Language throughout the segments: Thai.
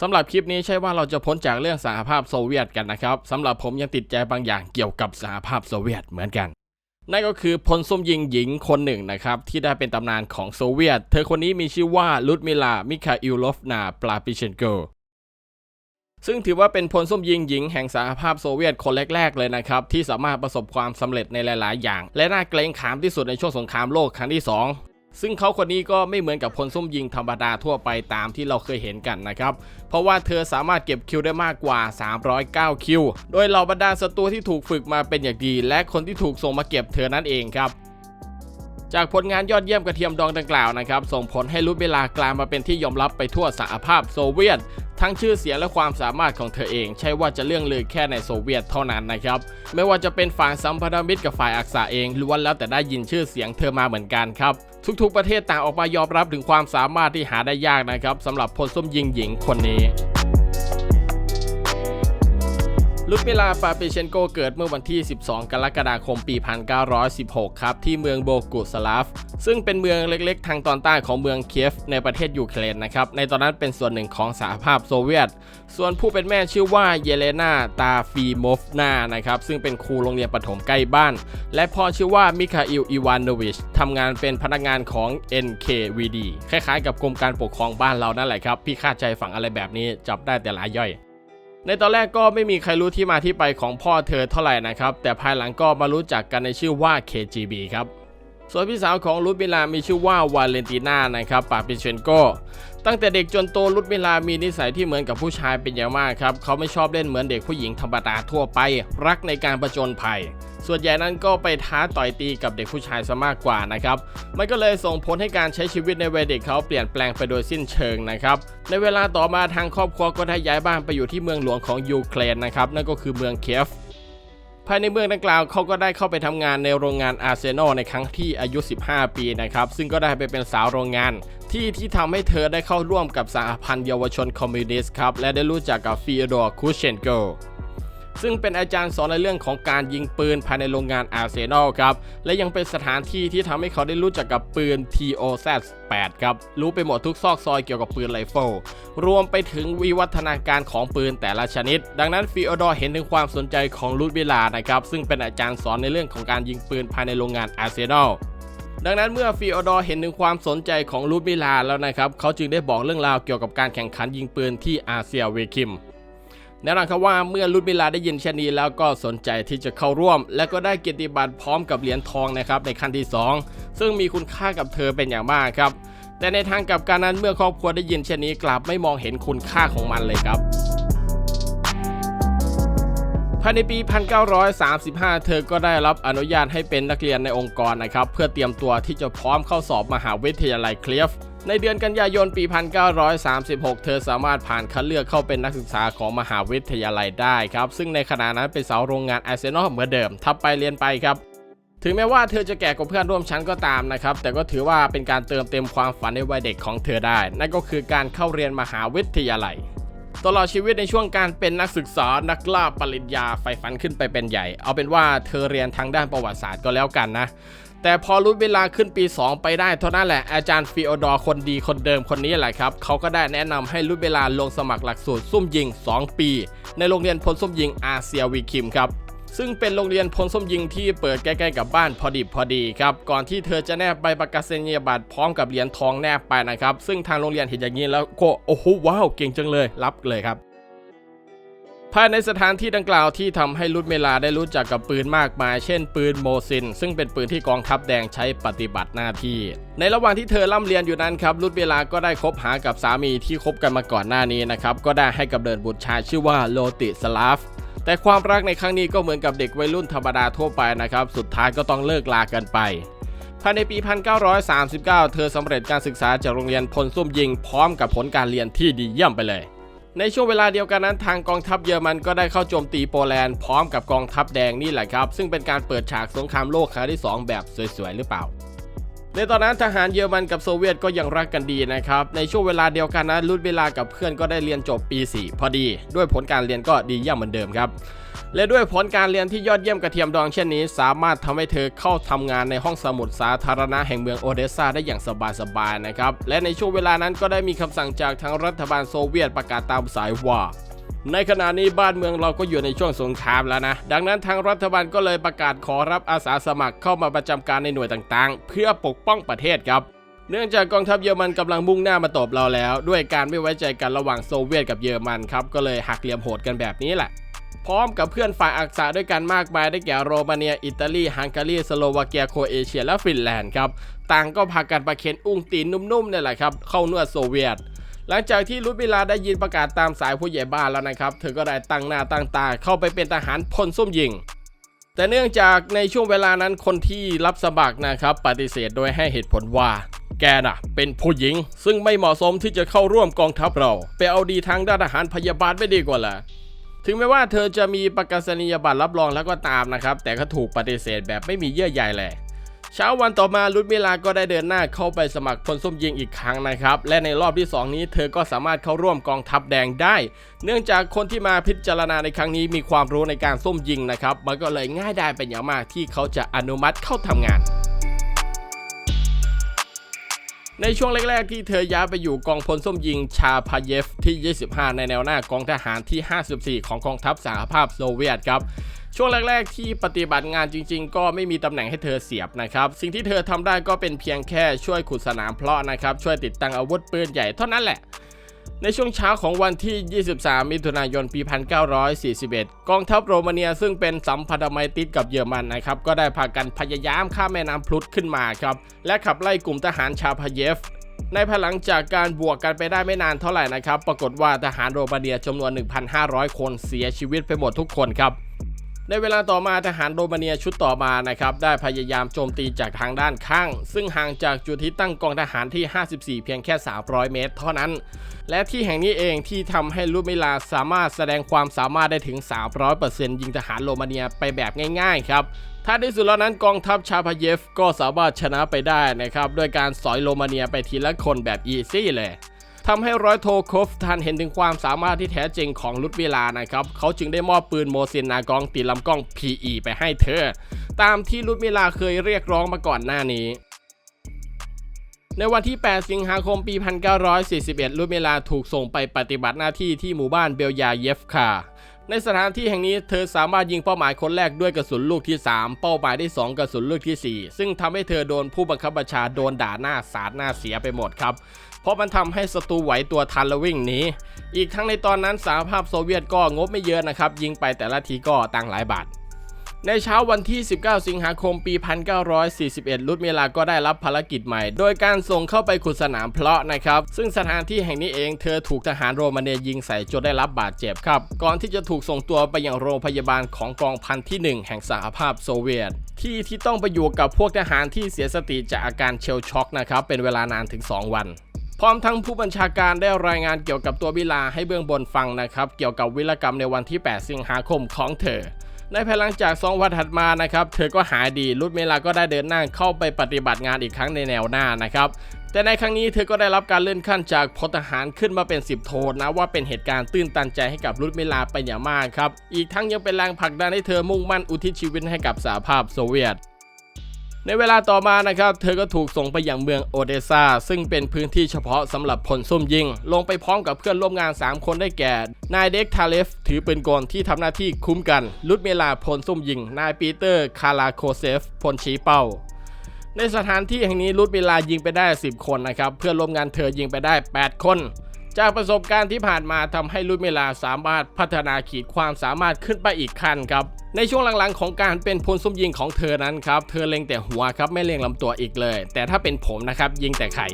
สำหรับคลิปนี้ใช่ว่าเราจะพ้นจากเรื่องสหภาพโซเวียตกันนะครับสำหรับผมยังติดใจบางอย่างเกี่ยวกับสหภาพโซเวียตเหมือนกัน นั่นก็คือพลส้มยิงหญิงคนหนึ่งนะครับที่ได้เป็นตำนานของโซเวียต เธอคนนี้มีชื่อว่าลุดมิลา มิคาอิลลฟนา ปลาปิเชนโกซึ่งถือว่าเป็นพลส้มยิงหญิงแห่งสหภาพโซเวียตคนแรก ๆ เลยนะครับ ที่สามารถประสบความสำเร็จในหลาย ๆ อย่าง และน่าเกรงขามที่สุดในช่วงสงครามโลกครั้งที่ 2 ซึ่งเขาคนนี้ก็ไม่เหมือนกับพลส้มยิงธรรมดาทั่วไปตามที่เราเคยเห็นกันนะครับ เพราะว่าเธอสามารถเก็บคิวได้มากกว่า 309 คิว โดยเหล่าบรรดาศัตรูที่ถูกฝึกมาเป็นอย่างดี และคนที่ถูกส่งมาเก็บเธอนั่นเองครับ จากผลงานยอดเยี่ยมกระเทียมดองดังกล่าวนะครับ ส่งผลให้รุดเวลากลายมาเป็นที่ยอมรับไปทั่วสหภาพโซเวียต ทั้งชื่อเสียงและความสามารถของเธอเอง ใช่ว่าจะเรื่องลือแค่ในโซเวียตเท่านั้นนะครับ ไม่ว่าจะเป็นฝ่ายสัมพันธมิตรกับฝ่ายอักษาเองล้วนแล้วแต่ได้ยินชื่อเสียงเธอมาเหมือนกันครับ ทุกๆประเทศต่างออกมายอมรับถึงความสามารถที่หาได้ยากนะครับสำหรับพลส้มยิงหญิงคนนี้ ลุดมิลาปาเปเชนโกเกิดเมื่อวันที่ 12 กรกฎาคมปี 1916 ครับ ที่เมืองโบกุสลาฟ ซึ่งเป็นเมืองเล็กๆ ทางตอนใต้ของเมืองเคียฟในประเทศยูเครนนะครับ ในตอนนั้นเป็นส่วนหนึ่งของสหภาพโซเวียต ส่วนผู้เป็นแม่ชื่อว่าเยเลนาตาฟีโมฟนานะครับ ซึ่งเป็นครูโรงเรียนประถมใกล้บ้าน และพ่อชื่อว่ามิคาอิลอีวานโนวิชทำงานเป็นพนักงานของ NKVD คล้ายๆ กับกรมการปกครองบ้านเรานั่นแหละครับพี่คาดใจฝังอะไรแบบนี้จับได้แต่หลายย่อย ในตอนแรกก็ไม่มีใครรู้ที่มาที่ไปของพ่อเธอเท่าไหร่นะครับ แต่ภายหลังก็มารู้จักกันในชื่อว่า KGB ครับ ส่วนพี่สาวของลุดมิลามีชื่อว่าวาเลนติน่านะครับปาปิเชนโกตั้งแต่เด็กจนโตลุดมิลามีนิสัยที่เหมือนกับผู้ชายเป็นอย่างมากครับ เขาไม่ชอบเล่นเหมือนเด็กผู้หญิงธรรมดาทั่วไป รักในการประจนภัย ส่วนใหญ่นั้นก็ไปท้าต่อยตีกับเด็กผู้ชายซะมากกว่านะครับ มันก็เลยส่งผลให้การใช้ชีวิตในวัยเด็กเขาเปลี่ยนแปลงไปโดยสิ้นเชิงนะครับ ในเวลาต่อมาทางครอบครัวก็ได้ย้ายบ้านไปอยู่ที่เมืองหลวงของยูเครนนะครับนั่นก็คือเมืองเคียฟ ภายในเมืองดังกล่าวเขาก็ได้เข้าไปทำงานในโรงงานอาร์เซนอลในครั้งที่อายุ 15 ปีนะครับ ซึ่งก็ได้ไปเป็นสาวโรงงาน ที่ที่ทำให้เธอได้เข้าร่วมกับสหพันธ์เยาวชนคอมมิวนิสต์ครับ และได้รู้จักกับฟีโดอร์คูเชนโก ซึ่งเป็นอาจารย์สอนในเรื่องของการยิงปืนภายในโรงงานอาร์เซนอลครับ และยังเป็นสถานที่ที่ทำให้เขาได้รู้จักกับปืน TOZ-8 ครับ รู้ไปหมดทุกซอกซอยเกี่ยวกับปืนไรเฟิล รวมไปถึงวิวัฒนาการของปืนแต่ละชนิด ดังนั้นฟีโอดอร์เห็นถึงความสนใจของลูดวิลานะครับ ซึ่งเป็นอาจารย์สอนในเรื่องของการยิงปืนภายในโรงงานอาร์เซนอลดังนั้นเมื่อฟีโอดอร์เห็นถึงความสนใจของลูดมิลาแล้วนะครับ เขาจึงได้บอกเรื่องราวเกี่ยวกับการแข่งขันยิงปืนที่อาเซียเวคิม แน่นอนครับว่าเมื่อลุดมิลาได้ยินเช่นนี้แล้วก็สนใจที่จะเข้าร่วม และก็ได้เกียรติบัตรพร้อมกับเหรียญทองนะครับในขั้นที่ 2 ซึ่งมีคุณค่ากับเธอเป็นอย่างมากครับ แต่ในทางกลับการนั้นเมื่อครอบครัวได้ยินเช่นนี้กลับไม่มองเห็นคุณค่าของมันเลยครับภายในปี 1935 เธอก็ได้รับอนุญาตให้เป็นนักเรียนในองค์กรนะครับ เพื่อเตรียมตัวที่จะพร้อมเข้าสอบมหาวิทยาลัยเคลียฟ ในเดือนกันยายนปี 1936 เธอสามารถผ่านคัดเลือกเข้าเป็นนักศึกษาของมหาวิทยาลัยได้ครับ ซึ่งในขณะนั้นเป็นสาวโรงงานอาร์เซนอลเหมือนเดิมทับไปเรียนไปครับถึงแม้ว่าเธอจะแก่กว่าเพื่อนร่วมชั้นก็ตามนะครับ แต่ก็ถือว่าเป็นการเติมเต็มความฝันในวัยเด็กของเธอได้ นั่นก็คือการเข้าเรียนมหาวิทยาลัย ตลอดชีวิตในช่วงการเป็นนักศึกษา นักล่าปริญญาใฝ่ฝันขึ้นไปเป็นใหญ่ เอาเป็นว่าเธอเรียนทางด้านประวัติศาสตร์ก็แล้วกันนะ แต่พอรู้เวลาขึ้นปี 2 ไปได้เท่านั้นแหละอาจารย์ฟิโอดอร์คนดีคนเดิมคนนี้แหละครับเขาก็ได้แนะนำให้รุ่นเวลาลงสมัครหลักสูตรซุ่มยิง 2 ปี ในโรงเรียนพลซุ่มยิงอาเซียวีคิมครับซึ่งเป็นโรงเรียนพลส้มยิงที่เปิดใกล้ๆกับบ้านพอดีพอดีครับ ก่อนที่เธอจะแนบใบประกาศนียบัตรพร้อมกับเหรียญทองแนบไปนะครับ ซึ่งทางโรงเรียนเห็นอย่างนี้แล้วก็โอ้โหว้าวเก่งจังเลยรับเลยครับ ภายในสถานที่ดังกล่าวที่ทำให้ลุดเมลาได้รู้จักกับปืนมากมาย เช่น ปืนโมซิน ซึ่งเป็นปืนที่กองทัพแดงใช้ปฏิบัติหน้าที่ ในระหว่างที่เธอล่ำเรียนอยู่นั้นครับลุดเมลาก็ได้คบหากับสามีที่คบกันมาก่อนหน้านี้นะครับก็ได้ให้กับเดินบุตรชายชื่อว่าโลติสลาฟแต่ความรักในครั้งนี้ก็เหมือนกับเด็กวัยรุ่นธรรมดาทั่วไปนะครับ สุดท้ายก็ต้องเลิกลากันไป ภายในปี 1939 เธอสำเร็จการศึกษาจากโรงเรียนพลซุ่มยิง พร้อมกับผลการเรียนที่ดีเยี่ยมไปเลย ในช่วงเวลาเดียวกันนั้นทางกองทัพเยอรมันก็ได้เข้าโจมตีโปแลนด์พร้อมกับกองทัพแดงนี่แหละครับ ซึ่งเป็นการเปิดฉากสงครามโลกครั้งที่ 2 แบบสวยๆหรือเปล่าในตอนนั้นทหารเยอรมันกับโซเวียตก็ยังรักกันดีนะครับ ในช่วงเวลาเดียวกันนะลุดเวลากับเพื่อนก็ได้เรียนจบปี 4 พอดี ด้วยผลการเรียนก็ดีเยี่ยมเหมือนเดิมครับ และด้วยผลการเรียนที่ยอดเยี่ยมกระเทียมดองเช่นนี้ สามารถทำให้เธอเข้าทำงานในห้องสมุดสาธารณะแห่งเมืองโอเดสซาได้อย่างสบายๆนะครับ และในช่วงเวลานั้นก็ได้มีคำสั่งจากทางรัฐบาลโซเวียตประกาศตามสายว่าในขณะนี้บ้านเมืองเราก็อยู่ในช่วงสงครามแล้วนะ ดังนั้นทางรัฐบาลก็เลยประกาศขอรับอาสาสมัครเข้ามาประจำการในหน่วยต่างๆ เพื่อปกป้องประเทศครับ เนื่องจากกองทัพเยอรมันกำลังมุ่งหน้ามาตบเราแล้ว ด้วยการไม่ไว้ใจกันระหว่างโซเวียตกับเยอรมันครับก็เลยหักเหลี่ยมโหดกันแบบนี้แหละ พร้อมกับเพื่อนฝ่ายอักษะด้วยกันมากมายได้แก่โรมาเนีย อิตาลี ฮังการี สโลวาเกีย โครเอเชีย และฟินแลนด์ครับ ต่างก็พากันประเคนอุ้งตีนนุ่มๆเนี่ยแหละครับ เข้านวดโซเวียต หลังจากที่ลุดเวลาได้ยินประกาศตามสายผู้ใหญ่บ้านแล้วนะครับ เธอก็ได้ตั้งหน้าตั้งตาเข้าไปเป็นทหารพลส้มยิงแต่เนื่องจากในช่วงเวลานั้นคนที่รับสมัครนะครับ ปฏิเสธโดยให้เหตุผลว่า แกน่ะ เป็นผู้หญิง ซึ่งไม่เหมาะสมที่จะเข้าร่วมกองทัพเรา ไปเอาดีทางด้านทหารพยาบาลไม่ดีกว่าล่ะ ถึงแม้ว่าเธอจะมีประกาศนียบัตรรับรองแล้วก็ตามนะครับ แต่ก็ถูกปฏิเสธแบบไม่มีเยื่อใยเลยเช้าวันต่อมาลุดมิลาก็ได้เดินหน้าเข้าไปสมัครพลส้มยิงอีกครั้งนะครับ และในรอบที่ 2 นี้เธอก็สามารถเข้าร่วมกองทัพแดงได้ เนื่องจากคนที่มาพิจารณาในครั้งนี้มีความรู้ในการส้มยิงนะครับ มันก็เลยง่ายได้เป็นอย่างมากที่เขาจะอนุมัติเข้าทำงาน ในช่วงแรกๆที่เธอย้ายไปอยู่กองพลส้มยิงชาพาเยฟที่ 25 ในแนวหน้ากองทหารที่ 54 ของกองทัพสหภาพโซเวียตครับช่วงแรก ๆ ที่ปฏิบัติงานจริง ๆ ก็ไม่มีตำแหน่งให้เธอเสียบนะครับ สิ่งที่เธอทำได้ก็เป็นเพียงแค่ช่วยขุดสนามเพลาะนะครับ ช่วยติดตั้งอาวุธปืนใหญ่เท่านั้นแหละ ในช่วงเช้าของวันที่ 23 มิถุนายน ปี 1941 กองทัพโรมาเนียซึ่งเป็นสัมพันธไมตรีกับเยอรมันนะครับ ก็ได้พากันพยายามข้ามแม่น้ำพลุดขึ้นมาครับ และขับไล่กลุ่มทหารชาวพเยฟ ในภายหลังจากการบวกกันไปได้ไม่นานเท่าไหร่นะครับ ปรากฏว่าทหารโรมาเนียจำนวน 1,500 คนเสียชีวิตไปหมดทุกคนครับ ในเวลาต่อมาทหารโรมาเนียชุดต่อมานะครับได้พยายามโจมตีจากทางด้านข้าง ซึ่งห่างจากจุดที่ตั้งกองทหารที่ 54 เพียงแค่ 300 เมตร เท่านั้น และที่แห่งนี้เองที่ทำให้ลูมิลาสามารถแสดงความสามารถได้ถึง 300%ยิงทหารโรมาเนียไปแบบง่ายๆครับท้ายที่สุดแล้วนั้นกองทัพชาพเยฟก็สามารถชนะไปได้นะครับด้วยการสอยโรมาเนียไปทีละคนแบบอีซี่เลย ทำให้ร้อยโทโคฟทันเห็นถึงความสามารถที่แท้จริงของลุดเวลานะครับ เขาจึงได้มอบปืนโมเซนนากองตีลำกล้อง PE ไปให้เธอ ตามที่ลุดเวลาเคยเรียกร้องมาก่อนหน้านี้ในวันที่ 8 สิงหาคม ปี 1941 ลุดเวลาถูกส่งไปปฏิบัติหน้าที่ที่หมู่บ้านเบลยาเยฟคา ในสถานที่แห่งนี้เธอสามารถยิงเป้าหมายคนแรกด้วยกระสุนลูกที่ 3 เป้าหมายที่ 2 กระสุนลูกทีสี่4 ซึ่งทำให้เธอโดนผู้บังคับบัญชาโดนด่าหน้าสาดหน้าเสียไปหมดครับ เพราะมันทำให้ศัตรูไหวตัวทันและวิ่งหนีอีกทั้งในตอนนั้นสหภาพโซเวียตก็งบไม่เยอะนะครับ ยิงไปแต่ละทีก็ตังหลายบาทในเช้าวันที่ 19 สิงหาคม ปี 1941 ลุดเมลาก็ได้รับภารกิจใหม่ โดยการส่งเข้าไปขุดสนามเพลาะนะครับ ซึ่งสถานที่แห่งนี้เองเธอถูกทหารโรมาเนียยิงใส่จนได้รับบาดเจ็บครับ ก่อนที่จะถูกส่งตัวไปยังโรงพยาบาลของกองพันที่ 1 แห่งสหภาพโซเวียต ที่ที่ต้องไปอยู่กับพวกทหารที่เสียสติจากอาการเชลช็อกนะครับ เป็นเวลานานถึง 2 วัน พร้อมทั้งผู้บัญชาการได้รายงานเกี่ยวกับตัววิลาให้เบื้องบนฟังนะครับ เกี่ยวกับวิรกรรมในวันที่ 8 สิงหาคมของเธอ ในภายหลังจาก2วันถัดมานะครับ เธอก็หายดีลุดเมลาก็ได้เดินหน้าเข้าไปปฏิบัติงานอีกครั้งในแนวหน้านะครับแต่ในครั้งนี้เธอก็ได้รับการเลื่อนขั้นจากพลทหารขึ้นมาเป็น 10 โทนะว่าเป็นเหตุการณ์ตื้นตันใจให้กับลุดเมลาเป็นอย่างมากครับ อีกทั้งยังเป็นแรงผลักดันให้เธอมุ่งมั่นอุทิศชีวิตให้กับสหภาพโซเวียต ในเวลาต่อมานะครับ เธอก็ถูกส่งไปยังเมืองโอเดซาซึ่งเป็นพื้นที่เฉพาะสำหรับพลส้มยิง ลงไปพร้อมกับเพื่อนร่วมงาน 3 คนได้แก่ นายเด็กทาเลฟ ถือปืนกลที่ทำหน้าที่คุ้มกัน ลุดเมลาพลส้มยิง นายปีเตอร์ คาราโคเซฟพลชี้เป้าในสถานที่แห่งนี้ลุดเวลายิงไปได้ 10 คนนะครับ เพื่อนร่วมงานเธอยิงไปได้ 8 คน จากประสบการณ์ที่ผ่านมาทำให้ลุยเมลาสามารถพัฒนาขีดความสามารถขึ้นไปอีกขั้นครับในช่วงหลังๆของการเป็นพลส้มยิงของเธอนั้นครับเธอเล็งแต่หัวครับไม่เล็งลำตัวอีกเลย แต่ถ้าเป็นผมนะครับยิงแต่ไข่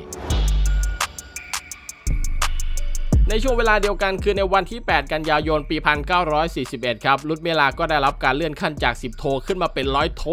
ในช่วงเวลาเดียวกันคือในวันที่ 8 กันยายนปี 1941 ครับลุดเมลาก็ได้รับการเลื่อนขั้นจาก 10 โทขึ้นมาเป็นร้อยโท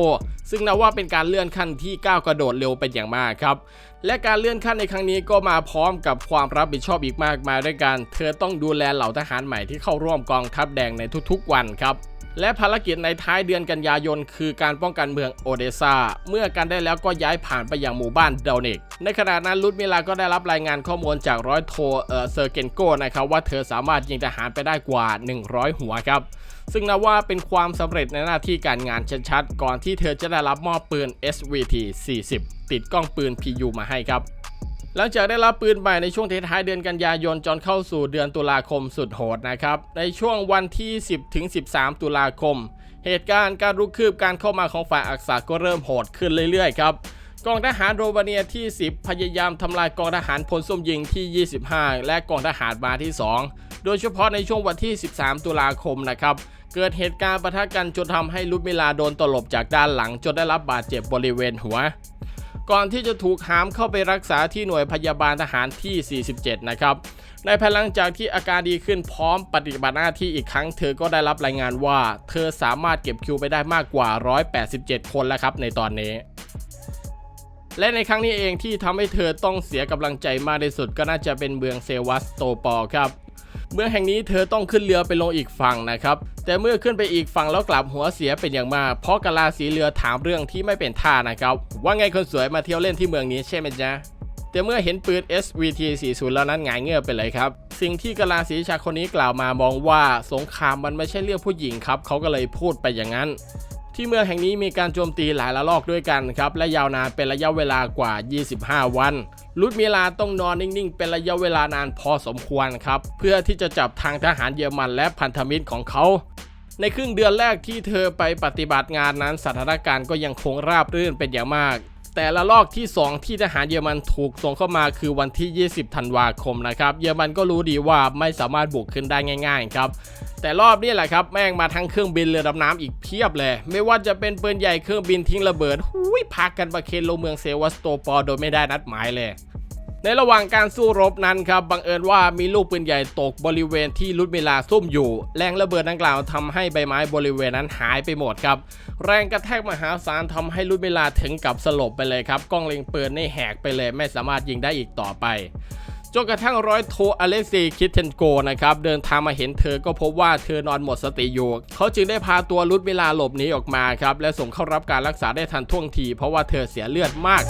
ซึ่งนับว่าเป็นการเลื่อนขั้นที่ก้าวกระโดดเร็วเป็นอย่างมากครับ และการเลื่อนขั้นในครั้งนี้ก็มาพร้อมกับความรับผิดชอบอีกมากมายด้วยกัน เธอต้องดูแลเหล่าทหารใหม่ที่เข้าร่วมกองทัพแดงในทุกๆวันครับ และภารกิจในท้ายเดือนกันยายน คือการป้องกันเมืองโอเดซาเมื่อกันได้แล้วก็ย้ายผ่านไปยังหมู่บ้านเดลนิกในขณะนั้นลุดมิลาก็ได้รับรายงานข้อมูลจากร้อยโทเออเซอร์เกนโกนะครับว่าเธอสามารถยิงทหารไปได้กว่า 100 หัวครับ ซึ่งนับว่าเป็นความสำเร็จในหน้าที่การงานชัดๆก่อนที่เธอจะได้รับมอบปืน SVT 40 ติดกล้องปืน PU มาให้ครับ หลังจากได้รับปืนใหม่ในช่วงท้ายเดือนกันยายนจนเข้าสู่เดือนตุลาคมสุดโหดนะครับ ในช่วงวันที่ 10ถึง13 ตุลาคม เหตุการณ์การรุกคืบการเข้ามาของฝ่ายอักษาก็เริ่มโหดขึ้นเรื่อยๆครับกองทหารโรมาเนียที่ 10 พยายามทำลายกองทหารพลส้มยิงที่ 25 และกองทหารมาที่ 2 โดยเฉพาะในช่วงวันที่ 13 ตุลาคมนะครับ เกิดเหตุการณ์ปะทะกันจนทำให้ลุดมิลาโดนตลบจากด้านหลังจนได้รับบาดเจ็บบริเวณหัว ก่อนที่จะถูกหามเข้าไปรักษาที่หน่วยพยาบาลทหารที่ 47 นะครับในภายหลังจากที่อาการดีขึ้นพร้อมปฏิบัติหน้าที่อีกครั้ง เธอก็ได้รับรายงานว่า เธอสามารถเก็บคิวไปได้มากกว่า 187 คนแล้วครับในตอนนี้ และในครั้งนี้เองที่ทำให้เธอต้องเสียกำลังใจมากที่สุดก็น่าจะเป็นเมืองเซวัสโตปอครับ เมืองแห่งนี้เธอต้องขึ้นเรือไปลงอีกฝั่งนะครับ แต่เมื่อขึ้นไปอีกฝั่งแล้วกลับหัวเสียเป็นอย่างมาก เพราะกะลาสีเรือถามเรื่องที่ไม่เป็นท่านะครับ ว่าไงคนสวยมาเที่ยวเล่นที่เมืองนี้ใช่ไหมจ๊ะแต่เมื่อเห็นปืน SVT 40แล้วนั้นหงายเงือบไปเลยครับ สิ่งที่กะลาสีชาคนนี้กล่าวมามองว่าสงครามมันไม่ใช่เรื่องผู้หญิงครับ เขาก็เลยพูดไปอย่างนั้น ที่เมืองแห่งนี้มีการโจมตีหลายระลอกด้วยกันครับ และยาวนานเป็นระยะเวลากว่า 25 วัน ลุดมิลาต้องนอนนิ่งๆ เป็นระยะเวลานานพอสมควรครับ เพื่อที่จะจับทางทหารเยอรมันและพันธมิตรของเขาในครึ่งเดือนแรกที่เธอไปปฏิบัติงานนั้นสถานการณ์ก็ยังคงราบรื่นเป็นอย่างมาก แต่ละลอกที่ 2 ที่ทหารเยอรมันถูกส่งเข้ามาคือวันที่ 20 ธันวาคมนะครับ เยอรมันก็รู้ดีว่าไม่สามารถบุกขึ้นได้ง่ายๆครับแต่รอบนี้แหละครับ แม่งมาทั้งเครื่องบินเรือดำน้ำอีกเพียบเลย ไม่ว่าจะเป็นปืนใหญ่เครื่องบินทิ้งระเบิด หุยพักกันประเคนลงเมืองเซวัสโตปอลโดยไม่ได้นัดหมายเลย ในระหว่างการสู้รบนั้นครับบังเอิญว่ามีลูกปืนใหญ่ตกบริเวณที่ลุดเวลาซุ่มอยู่ แรงระเบิดดังกล่าวทำให้ใบไม้บริเวณนั้นหายไปหมดครับ แรงกระแทกมหาศาลทำให้ลุดเวลาถึงกับสลบไปเลยครับกล้องเล็งปืนนี่แหกไปเลย ไม่สามารถยิงได้อีกต่อไปจนกระทั่งร้อยโทอเล็กซีคิดเทนโกนะครับเดินทางมาเห็นเธอก็พบว่าเธอนอนหมดสติอยู่ เขาจึงได้พาตัวลุดเวลาหลบหนีออกมาครับและส่งเข้ารับการรักษาได้ทันท่วงทีเพราะว่าเธอเสียเลือดมาก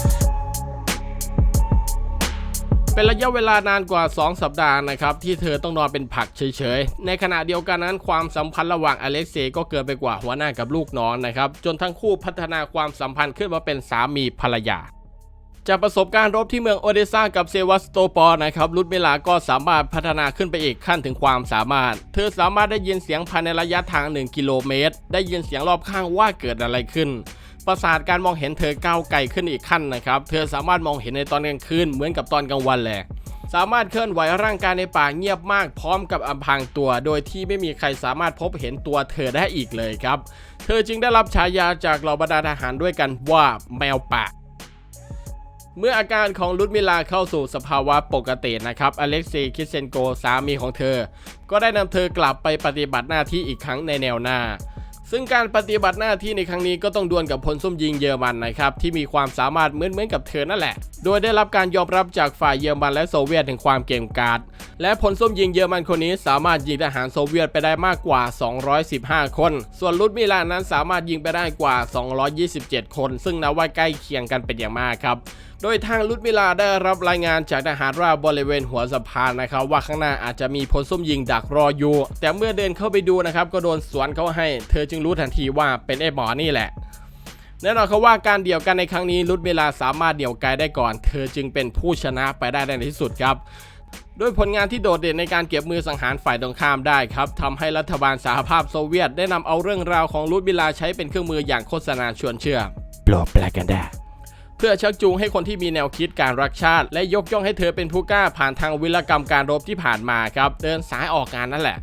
เป็นระยะเวลานานกว่า 2 สัปดาห์นะครับที่เธอต้องนอนเป็นผักเฉยๆ ในขณะเดียวกันนั้นความสัมพันธ์ระหว่างอเล็กเซย์ก็เกินไปกว่าหัวหน้ากับลูกน้องนะครับจนทั้งคู่พัฒนาความสัมพันธ์ขึ้นมาเป็นสามีภรรยาจากประสบการณ์รบที่เมืองโอเดซากับเซวัสโตปอลนะครับลุดเมลาก็สามารถพัฒนาขึ้นไปอีกขั้นถึงความสามารถ เธอสามารถได้ยินเสียงภายในระยะทาง 1 กิโลเมตร ได้ยินเสียงรอบข้างว่าเกิดอะไรขึ้น ประสาทการมองเห็นเธอก้าวไกลขึ้นอีกขั้นนะครับ เธอสามารถมองเห็นในตอนกลางคืนเหมือนกับตอนกลางวันแหละสามารถเคลื่อนไหวร่างกายในป่าเงียบมากพร้อมกับอำพรางตัว โดยที่ไม่มีใครสามารถพบเห็นตัวเธอได้อีกเลยครับ เธอจึงได้รับฉายาจากเหล่าบรรดาทหารด้วยกันว่าแมวป่าเมื่ออาการของลุดมิลาเข้าสู่สภาวะปกตินะครับ อเล็กซีย์คิเซนโกสามีของเธอ ก็ได้นำเธอกลับไปปฏิบัติหน้าที่อีกครั้งในแนวหน้า ซึ่งการปฏิบัติหน้าที่ในครั้งนี้ก็ต้องดวลกับพลส้มยิงเยอรมันนะครับที่มีความสามารถเหมือนๆกับเธอนั่นแหละ โดยได้รับการยอมรับจากฝ่ายเยอรมันและโซเวียตถึงความเก่งกาจและพลส้มยิงเยอรมันคนนี้สามารถยิงทหารโซเวียตไปได้มากกว่า 215 คน ส่วนลุดมิลานั้นสามารถยิงไปได้กว่า 227 คน ซึ่งนับว่าใกล้เคียงกันเป็นอย่างมากครับ โดยทางลุดมิลาได้รับรายงานจากทหารว่าบริเวณหัวสะพานนะครับ ว่าข้างหน้าอาจจะมีพลส้มยิงดักรออยู่ แต่เมื่อเดินเข้าไปดูนะครับ ก็โดนสวนเขาให้ เธอจึงรู้ทันทีว่าเป็นไอ้หมอนี่แหละแน่นอนเขาว่าการเดี่ยวกันในครั้งนี้ลุดเวลาสามารถเดี่ยวไกลได้ก่อน เธอจึงเป็นผู้ชนะไปได้ในที่สุดครับด้วยผลงานที่โดดเด่นในการเก็บมือสังหารฝ่ายตรงข้ามได้ครับทำให้รัฐบาลสหภาพโซเวียตได้นำเอาเรื่องราวของลุดวิลาใช้เป็นเครื่องมืออย่างโฆษณาชวนเชื่อโปรแปลกันได้ เพื่อชักจูงให้คนที่มีแนวคิดการรักชาติ และยกย่องให้เธอเป็นผู้กล้าผ่านทางวิรกรรมการรบที่ผ่านมาครับเดินสายออกงานนั่นแหละ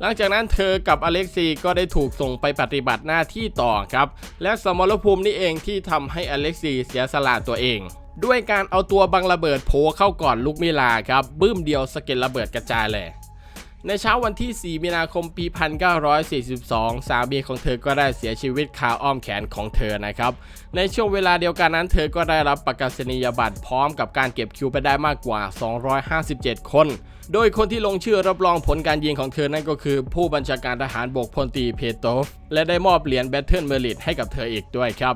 หลังจากนั้นเธอกับอเล็กซีก็ได้ถูกส่งไปปฏิบัติหน้าที่ต่อครับ และสมรภูมินี่เองที่ทำให้อเล็กซีเสียสละตัวเองด้วยการเอาตัวบังระเบิดโผล่เข้าก่อนลูกมิลาครับบึ้มเดียวสะเก็ดระเบิดกระจายเลย ในเช้าวันที่ 4 มีนาคม ปี 1942 สามีของเธอก็ได้เสียชีวิตคาอ้อมแขนของเธอนะครับ ในช่วงเวลาเดียวกันนั้น เธอก็ได้รับประกาศนียบัตรพร้อมกับการเก็บคิวไปได้มากกว่า 257 คน โดยคนที่ลงชื่อรับรองผลการยิงของเธอนั่นก็คือ ผู้บัญชาการทหารบกพลตีเพโตฟ และได้มอบเหรียญแบทเทิลเมริตให้กับเธออีกด้วยครับ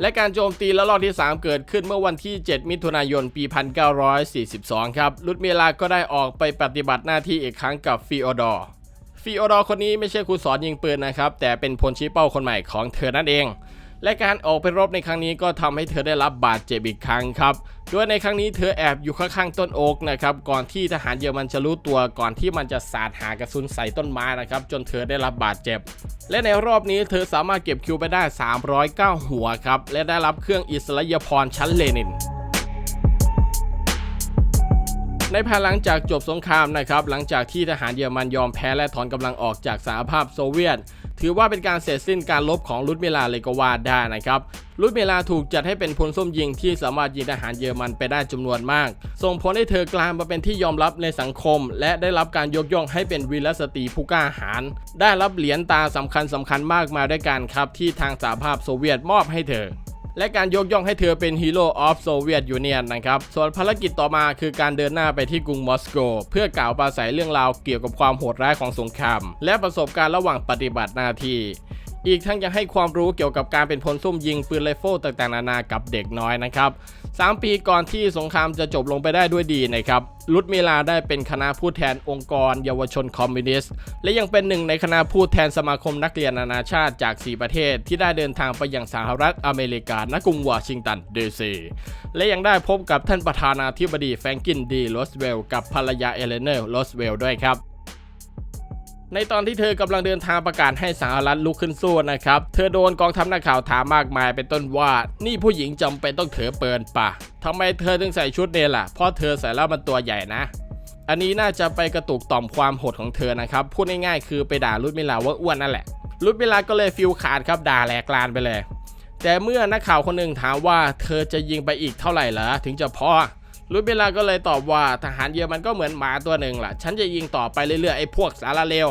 และการโจมตีและลอกที่ 3 เกิดขึ้นเมื่อวันที่ 7 มิถุนายน ปี 1942 ครับ ลุดเมลาก็ได้ออกไปปฏิบัติหน้าที่อีกครั้งกับฟิโอดอร์ฟิโอดอร์คนนี้ไม่ใช่ครูสอนยิงปืนนะครับ แต่เป็นพลชี้เป้าคนใหม่ของเธอนั่นเอง และการออกไปรบในครั้งนี้ก็ทำให้เธอได้รับบาดเจ็บอีกครั้งครับโดยในครั้งนี้เธอแอบอยู่ข้างๆต้นโอ๊กนะครับก่อนที่ทหารเยอรมันจะรู้ตัวก่อนที่มันจะสาดหากระสุนใส่ต้นไม้นะครับจนเธอได้รับบาดเจ็บ และในรอบนี้เธอสามารถเก็บคิวไปได้ 309 หัวครับและได้รับเครื่องอิสริยาภรชั้นเลนินในภายหลังจากจบสงครามนะครับหลังจากที่ทหารเยอรมันยอมแพ้และถอนกำลังออกจากสหภาพโซเวียต ถือว่าเป็นการเสร็จสิ้นการลบของลุดเมลาเลยก็ว่าได้นะครับลุดเมลาถูกจัดให้เป็นพลส้มยิงที่สามารถยิงทหารเยอรมันไปได้จำนวนมาก ส่งผลให้เธอกลายมาเป็นที่ยอมรับในสังคม และได้รับการยกย่องให้เป็นวีรสตรีผู้กล้าหาญได้รับเหรียญตาสำคัญสำคัญมากมายด้วยกันครับที่ทางสหภาพโซเวียตมอบให้เธอ และการยกย่องให้เธอเป็นฮีโร่ออฟโซเวียตยูเนียนนะครับ ส่วนภารกิจต่อมาคือการเดินหน้าไปที่กรุงมอสโก เพื่อกล่าวปราศัยเรื่องราวเกี่ยวกับความโหดร้ายของสงคราม และประสบการณ์ระหว่างปฏิบัติหน้าที่อีกทั้งยังให้ความรู้เกี่ยวกับการเป็นพลซุ่มยิงปืนไรเฟิลต่างๆนานากับเด็กน้อยนะครับ 3 ปีก่อนที่สงครามจะจบลงไปได้ด้วยดีนะครับลุดมิลาได้เป็นคณะผู้แทนองค์กร เยาวชนคอมมิวนิสต์ และยังเป็นหนึ่งในคณะผู้แทนสมาคมนักเรียนนานาชาติจาก 4 ประเทศ ที่ได้เดินทางไปยังสหรัฐอเมริกาณกรุงวอชิงตันดีซีและยังได้พบกับท่านประธานาธิบดีแฟรงกินดีโรสเวลล์กับภรรยาเอเลเนอร์โรสเวลล์ด้วยครับ ในตอนที่เธอกำลังเดินทางประกาศให้สหรัฐลุกขึ้นสู้นะครับ เธอโดนกองทัพนักข่าวถามมากมายเป็นต้นว่า นี่ผู้หญิงจำเป็นต้องเถือปืนปะทำไมเธอถึงใส่ชุดเนี่ยล่ะ เพราะเธอใส่แล้วมันตัวใหญ่นะ อันนี้น่าจะไปกระตุกต่อมความโหดของเธอนะครับ พูดง่ายๆคือไปด่าลุดมิลาว่าอ้วนนั่นแหละ ลุดมิลาก็เลยฟิลขาดครับด่าแหลกลานไปเลย แต่เมื่อนักข่าวคนหนึ่งถามว่า เธอจะยิงไปอีกเท่าไหร่เหรอถึงจะพอ ลุดเบลาก็เลยตอบว่าทหารเยอรมันก็เหมือนหมาตัวหนึ่งล่ะ ฉันจะยิงต่อไปเรื่อยๆไอ้พวกสารเลว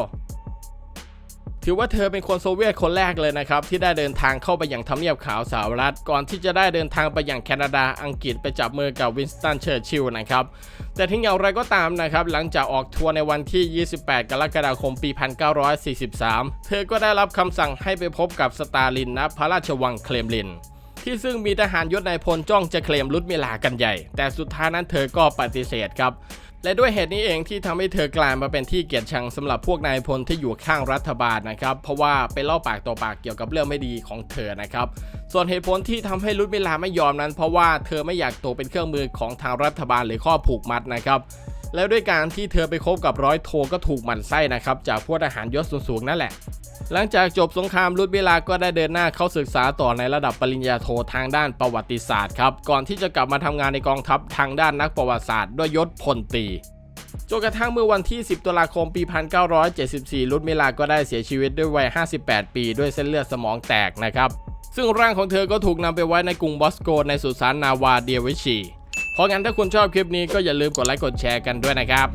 ถือว่าเธอเป็นคนโซเวียตคนแรกเลยนะครับที่ได้เดินทางเข้าไปอย่างทำเนียบขาวสหรัฐ ก่อนที่จะได้เดินทางไปอย่างแคนาดาอังกฤษไปจับมือกับวินสตันเชอร์ชิลล์นะครับแต่ถึงอย่างไรก็ตามนะครับ หลังจากออกทัวร์ในวันที่ 28 กรกฎาคมปี 1943 เธอก็ได้รับคำสั่งให้ไปพบกับสตาลินณพระราชวังเครมลิน ที่ซึ่งมีทหารยศนายพลจ้องจะเคลมลุดเมลากันใหญ่ แต่สุดท้ายนั้นเธอก็ปฏิเสธครับ และด้วยเหตุนี้เองที่ทำให้เธอกลายมาเป็นที่เกลียดชังสำหรับพวกนายพลที่อยู่ข้างรัฐบาลนะครับ เพราะว่าไปเล่าปากต่อปากเกี่ยวกับเรื่องไม่ดีของเธอนะครับ ส่วนเหตุผลที่ทำให้ลุดเมลาไม่ยอมนั้น เพราะว่าเธอไม่อยากตกเป็นเครื่องมือของทางรัฐบาลหรือข้อผูกมัดนะครับ แล้วด้วยการที่เธอไปคบกับร้อยโทก็ถูกหมั่นไส้นะครับจากพวกทหารยศสูงๆนั่นแหละ หลังจากจบสงครามลุดเวลาก็ได้เดินหน้าเข้าศึกษาต่อในระดับปริญญาโททางด้านประวัติศาสตร์ครับก่อนที่จะกลับมาทำงานในกองทัพทางด้านนักประวัติศาสตร์ด้วยยศพลตรีจนกระทั่งเมื่อวันที่ 10 ตุลาคม ปี 1974ลุดเมลาก็ได้เสียชีวิตด้วยวัย 58 ปีด้วยเส้นเลือดสมองแตกนะครับ ซึ่งร่างของเธอก็ถูกนำไปไว้ในกรุงบอสโกในสุสานนาวาเดียวิชี เพราะงั้นถ้าคุณชอบคลิปนี้ก็อย่าลืมกดไลค์กดแชร์กันด้วยนะครับ